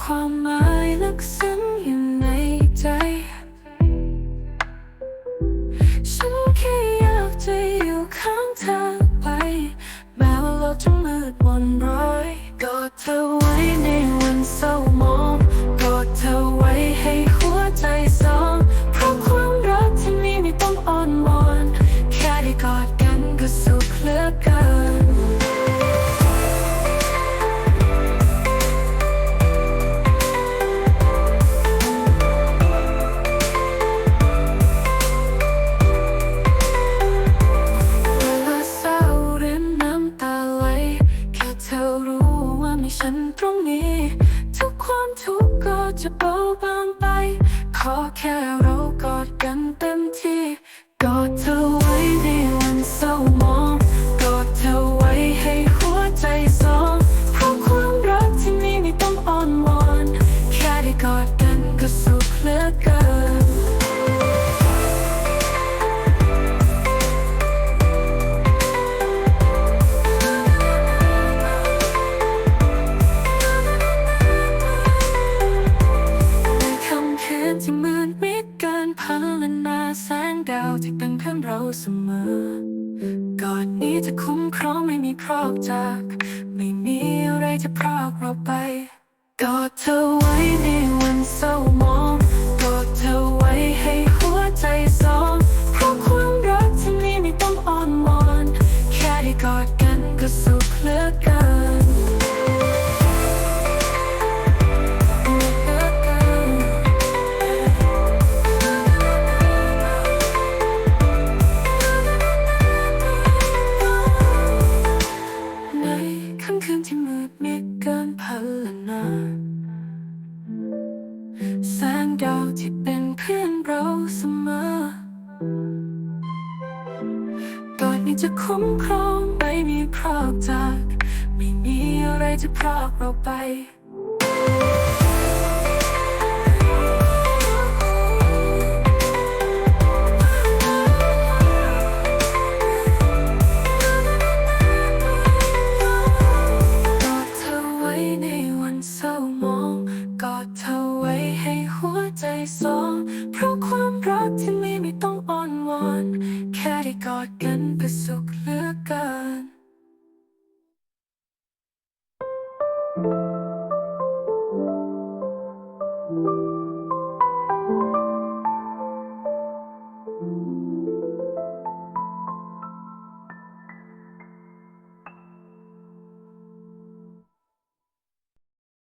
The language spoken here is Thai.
ความหมายลึกซึ้งอยู่ในใจ ฉันแค่อยากจะอยู่ข้างเธอไป แม้ว่าเราจะมืดมน ฉันตรงนี้ ทุกความทุกข์ก็จะเบาบางไปาวที่เป็นเพื่อนเราเสมอกอดนี้จะคุ้มครองไม่มีพรอกจาก ไม่มีอะไรจะพรากเราไปกอดเธอไว้ใน จะคุ้มครองไม่มีพรากจาก ไม่มีอะไรจะพรากเราไปใจสองเพราะความรักที่มีไม่ต้องอ้อนวอน แค่ได้กอดกันเพื่อสุขเหลือเกิน